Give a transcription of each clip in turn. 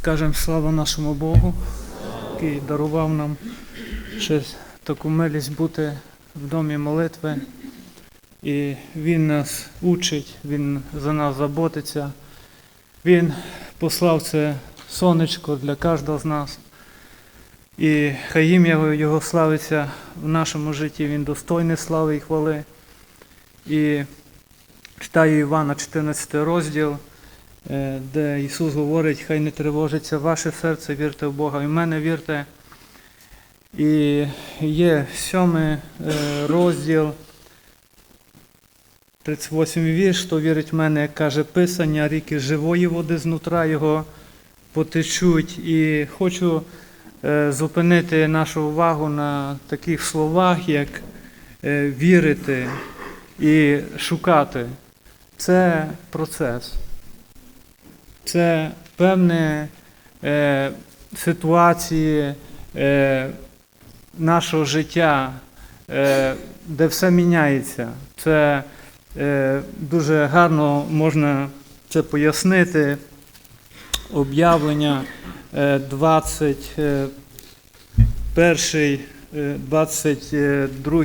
Скажемо слава нашому Богу, який дарував нам ще таку милість бути в домі молитви. І Він нас учить, Він за нас заботиться. Він послав це сонечко для кожного з нас. І хай ім'я його- славиться в нашому житті, Він достойний слави і хвали. І читаю Івана 14 розділ, де Ісус говорить, хай не тривожиться ваше серце, вірте в Бога, і в мене вірте. І є сьомий е, розділ, 38 вірш, хто вірить в мене, як каже Писання, ріки живої води знутра його потечуть. І хочу е, зупинити нашу увагу на таких словах, як е, вірити і шукати. Це процес. Це певні е, ситуації е, нашого життя, е, де все міняється. Це е, дуже гарно можна це пояснити. Об'явлення е, 21, е, 22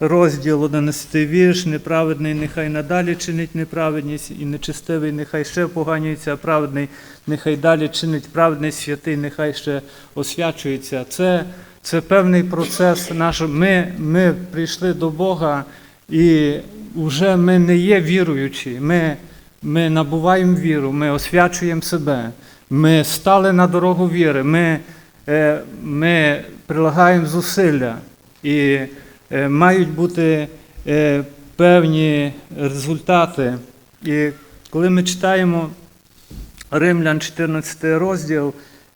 розділ, 11 вірш, неправедний нехай надалі чинить неправедність, і нечистивий нехай ще поганюється, а праведний нехай далі чинить праведний святий, нехай ще освячується. Це, це певний процес наш. Ми, ми прийшли до Бога і вже ми не є віруючі. Ми, ми набуваємо віру, ми освячуємо себе. Ми стали на дорогу віри, ми, ми прилагаємо зусилля і е, мають бути е, певні результати. І коли ми читаємо Римлян 14 розділ,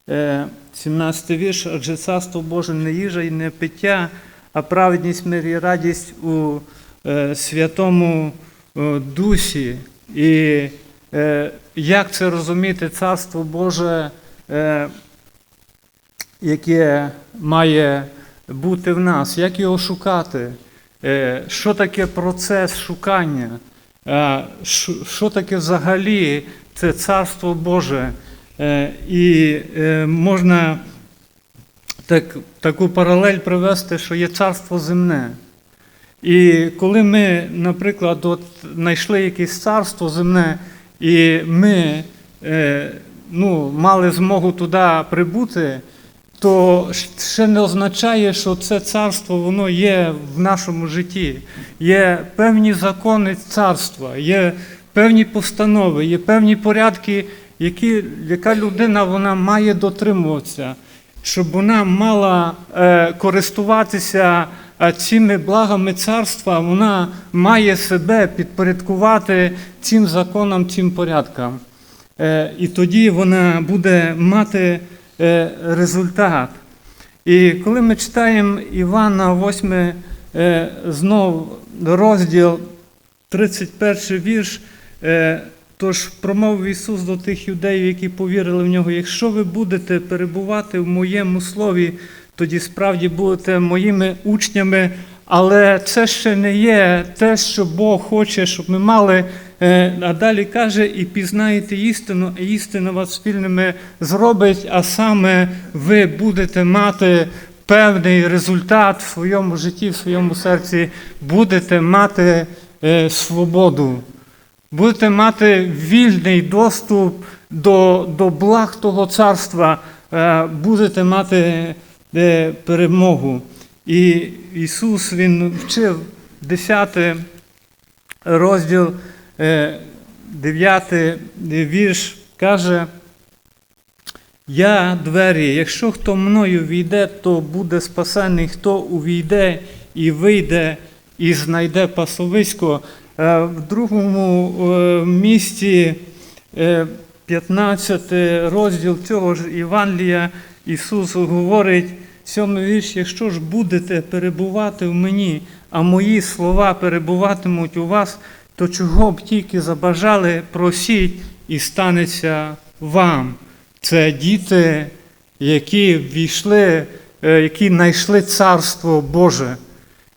е, 17 вірш, адже царство Боже не їжа і не пиття, а праведність, мир і радість у е, Святому е, Дусі. І е, як це розуміти, царство Боже, е, яке має бути в нас, як його шукати? Е, Що таке процес шукання? Е, Що таке взагалі це царство Боже? Е, І можна так, таку паралель привести, що є царство земне. І коли ми, наприклад, от знайшли якесь царство земне, і ми ну, мали змогу туди прибути, то ще не означає, що це царство воно є в нашому житті. Є певні закони царства, є певні постанови, є певні порядки, які, яка людина вона має дотримуватися, щоб вона мала е, користуватися е, цими благами царства, вона має себе підпорядкувати цим законам, цим порядкам. Е, і тоді вона буде мати результат. І коли ми читаємо Івана 8 е, знов розділ 31 вірш, е, тож промовив Ісус до тих юдеїв, які повірили в нього, якщо ви будете перебувати в моєму слові, тоді справді будете моїми учнями, але це ще не є те, що Бог хоче, щоб ми мали. Е, А далі каже, і пізнаєте істину, а істина вас спільними зробить, а саме ви будете мати певний результат в своєму житті, в своєму серці, будете мати е, свободу, будете мати вільний доступ до, до благ того царства, е, будете мати перемогу. І Ісус Він вчив 10 розділ, 9 вірш, каже, я двері, якщо хто мною війде, то буде спасений, хто увійде і вийде, і знайде пасовисько. Е, В другому е, місті, е, 15 розділ цього ж Євангелія, Ісус говорить, сьомий вірш, якщо ж будете перебувати в мені, а мої слова перебуватимуть у вас, то чого б тільки забажали, просіть і станеться вам. Це діти, які війшли, е, які знайшли Царство Боже.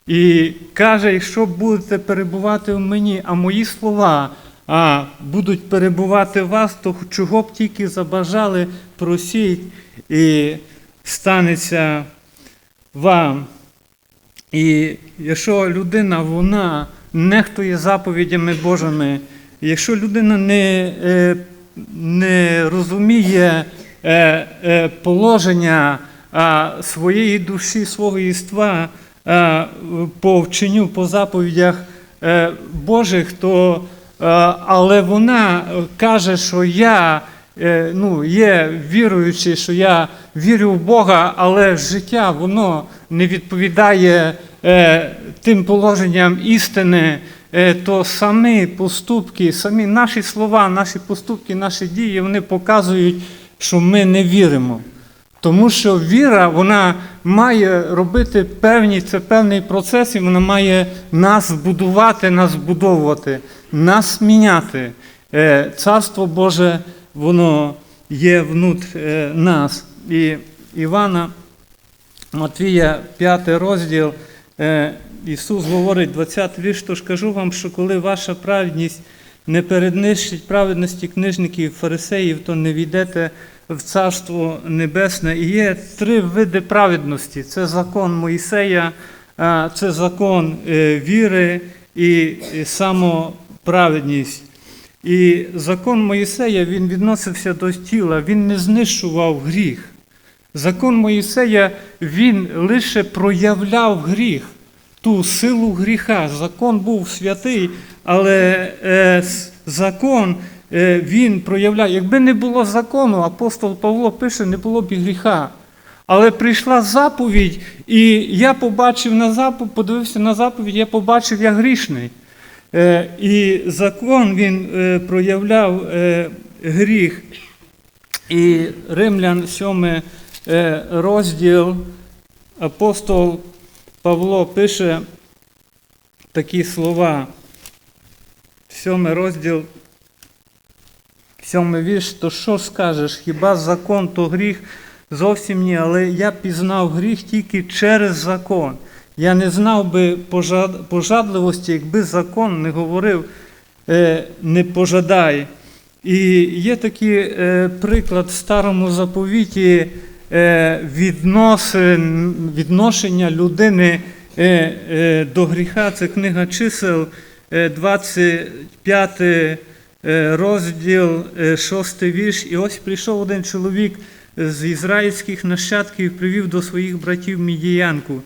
І каже, якщо будете перебувати в мені, а мої слова, а будуть перебувати в вас, то чого б тільки забажали, просіть, і станеться вам. І якщо людина вона нехтує заповідями Божими, якщо людина не, е, не розуміє е, е, положення своєї душі, свого єства по вченню, по заповідях Божих, то але вона каже, що я ну, є віруючий, що я вірю в Бога, але життя воно не відповідає е, тим положенням істини, е, то самі поступки, самі наші слова, наші поступки, наші дії, вони показують, що ми не віримо. Тому що віра вона має робити певні, це певний процес, і вона має нас збудувати, нас збудовувати, нас міняти. Е, Царство Боже, воно є внут е, нас. І Івана Матвія, 5 розділ, е, Ісус говорить, 20 вірш, тож кажу вам, що коли ваша праведність не переднищить праведності книжників фарисеїв, то не війдете в Царство Небесне. І є три види праведності: це закон Моїсея, це закон е, віри і самоправедність. І закон Моїсея він відносився до тіла, він не знищував гріх. Закон Моїсея він лише проявляв гріх, ту силу гріха. Закон був святий, але е, закон е, він проявляє. Якби не було закону, апостол Павло пише, не було б і гріха. Але прийшла заповідь, і я побачив на заповідь, подивився на заповідь, я побачив, я грішний. Е, І закон він е, проявляв е, гріх. І Римлян 7 е, розділ апостол Павло пише такі слова. 7 розділ, 7 вірш, то що скажеш? Хіба закон то гріх? Зовсім ні, але я пізнав гріх тільки через закон. Я не знав би пожадливості, якби закон не говорив е, не пожадай. І є такий е, приклад в старому заповіті е, відносин, відношення людини до гріха. Це книга чисел, е, 25 е, розділ, 6 вірш. І ось прийшов один чоловік з ізраїльських нащадків, і привів до своїх братів Мідіянку.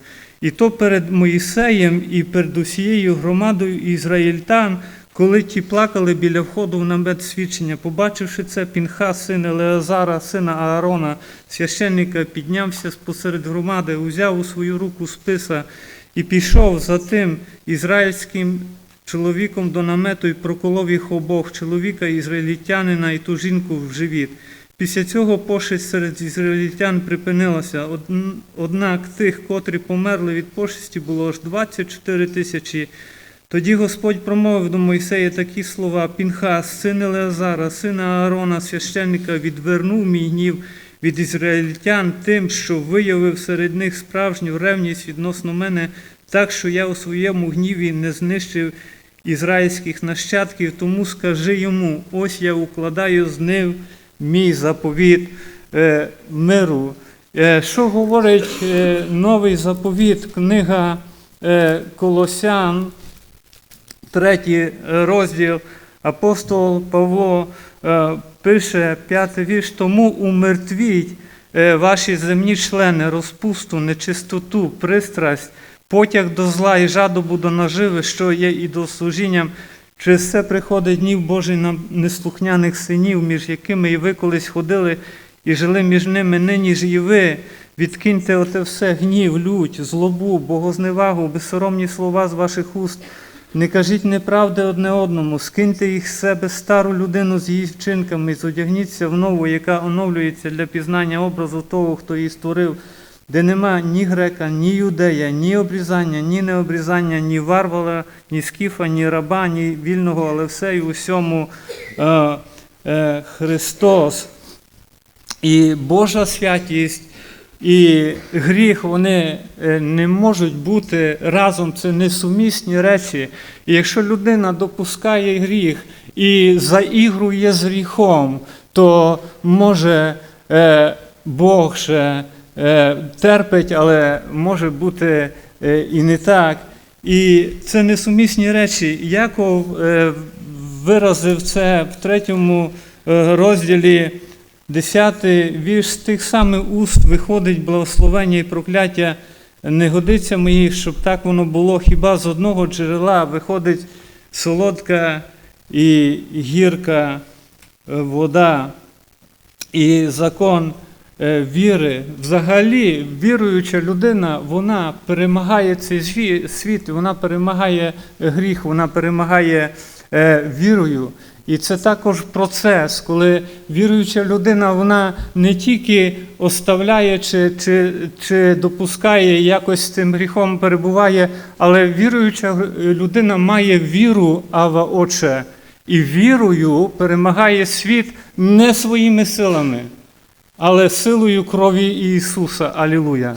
І то перед Моїсеєм і перед усією громадою ізраїльтан, коли ті плакали біля входу в намет свідчення, побачивши це, Пінха, син Елеазара, сина Аарона, священника, піднявся спосеред громади, узяв у свою руку списа і пішов за тим ізраїльським чоловіком до намету і проколов їх обох, чоловіка ізраїльтянина і ту жінку в живіт. Після цього пошесть серед ізраїльтян припинилася. Однак тих, котрі померли від пошесті, було аж 24 тисячі. Тоді Господь промовив до Мойсея такі слова: Пінхас, син Елеазара, сина Аарона, священника, відвернув мій гнів від ізраїльтян тим, що виявив серед них справжню ревність відносно мене, так що я у своєму гніві не знищив ізраїльських нащадків. Тому скажи йому: ось я укладаю з ним мій заповіт е, миру. Е, що говорить е, новий заповіт, книга Колосян, третій розділ, апостол Павло пише п'ятий вірш, тому умертвіть ваші земні члени, розпусту, нечистоту, пристрасть, потяг до зла і жадобу до наживи, що є ідолослужінням. Через це приходить гнів Божий на неслухняних синів, між якими і ви колись ходили і жили між ними, нині ж і ви. Відкиньте оте все гнів, лють, злобу, богозневагу, безсоромні слова з ваших уст. Не кажіть неправди одне одному, скиньте їх з себе стару людину з її вчинками, зодягніться в нову, яка оновлюється для пізнання образу того, хто її створив, де нема ні грека, ні юдея, ні обрізання, ні необрізання, ні варвара, ні скіфа, ні раба, ні вільного, але все і усьому е, е, Христос. І Божа святість і гріх вони е, не можуть бути разом, це несумісні речі. І якщо людина допускає гріх і заігрує з гріхом, то може е, Бог ще терпить, але може бути е, і не так. І це несумісні речі. Яков е, виразив це в третьому е, розділі, 10 вірш з тих самих уст виходить благословення і прокляття. Не годиться моїх, щоб так воно було. Хіба з одного джерела виходить солодка і гірка е, вода. І закон е, віри, взагалі, віруюча людина, вона перемагає цей світ, вона перемагає гріх, вона перемагає е, вірою. І це також процес, коли віруюча людина, вона не тільки оставляє чи, чи, чи допускає якось цим гріхом перебуває, але віруюча людина має віру, Ава Отче, і вірою перемагає світ не своїми силами, але силою крові Ісуса. Алілуя.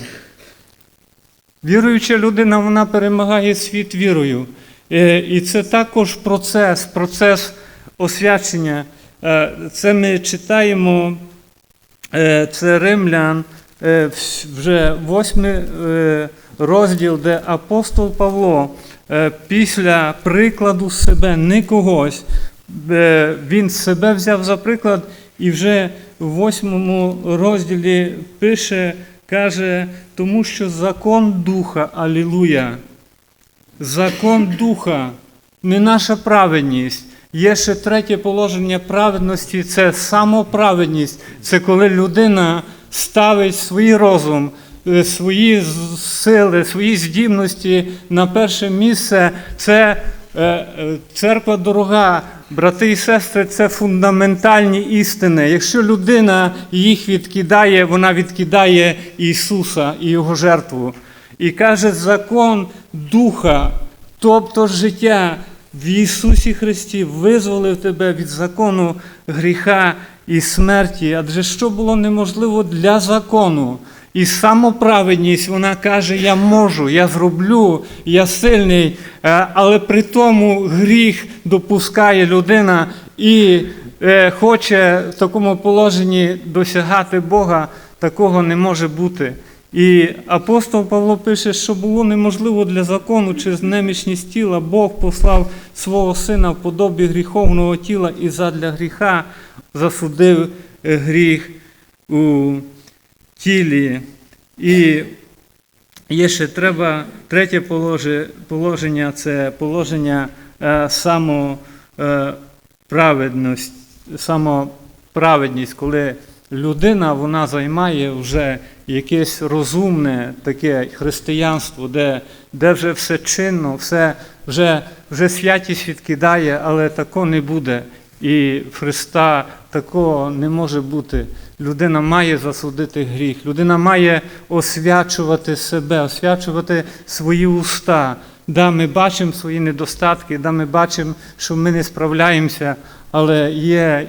Віруюча людина, вона перемагає світ вірою. Е, І це також процес, процес освячення. Е, Це ми читаємо, е, це Римлян, вже восьмий розділ, де апостол Павло після прикладу себе, не когось, він себе взяв за приклад і вже в восьмому розділі пише, каже, тому що закон Духа, Алілуя, закон Духа, не наша праведність. Є ще третє положення праведності це самоправедність. Це коли людина ставить свій розум, е, свої сили, свої здібності на перше місце. Це церква дорога, брати і сестри, це фундаментальні істини. Якщо людина їх відкидає, вона відкидає Ісуса і Його жертву. І каже закон Духа, тобто життя в Ісусі Христі визволив тебе від закону гріха і смерті. Адже що було неможливо для закону? І самоправедність, вона каже, я можу, я зроблю, я сильний, Е, але при тому гріх допускає людина і е, хоче в такому положенні досягати Бога, такого не може бути. І апостол Павло пише, що було неможливо для закону через немічність тіла, Бог послав свого сина в подобі гріховного тіла і задля гріха засудив гріх у тілі. І є ще треба третє положення це положення е, самоправедність, самоправедність, коли людина вона займає вже якесь розумне таке християнство, де, де вже все чинно, все, вже, вже святість відкидає, але тако не буде. І Христа такого не може бути. Людина має засудити гріх, людина має освячувати себе, освячувати свої уста. Да, ми бачимо свої недостатки, да, ми бачимо, що ми не справляємося, але є,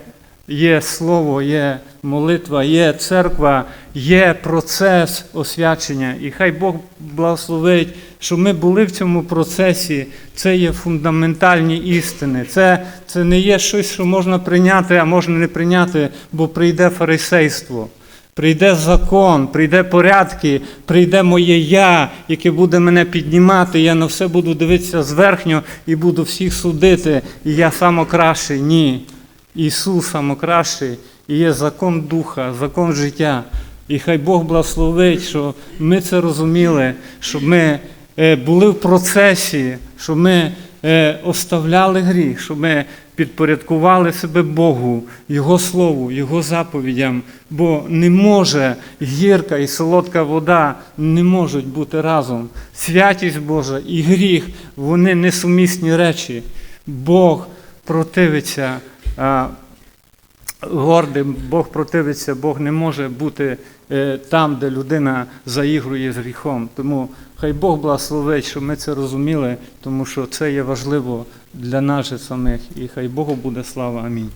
є слово, є молитва, є церква, є процес освячення. І хай Бог благословить, щоб ми були в цьому процесі. Це є фундаментальні істини. Це, це не є щось, що можна прийняти, а можна не прийняти, бо прийде фарисейство. Прийде закон, прийде порядки, прийде моє я, яке буде мене піднімати. Я на все буду дивитися зверхньо і буду всіх судити. І я самокращий. Ні. Ісус самокращий. І є закон духа, закон життя. І хай Бог благословить, що ми це розуміли, щоб ми е, були в процесі, щоб ми е, оставляли гріх, щоб ми підпорядкували себе Богу, Його Слову, Його заповідям, бо не може гірка і солодка вода не можуть бути разом. Святість Божа і гріх вони несумісні речі. Бог противиться. Гордим, Бог противиться, Бог не може бути е, там, де людина заігрує з гріхом. Тому хай Бог благословить, щоб ми це розуміли, тому що це є важливо для нас самих. І хай Богу буде слава. Амінь.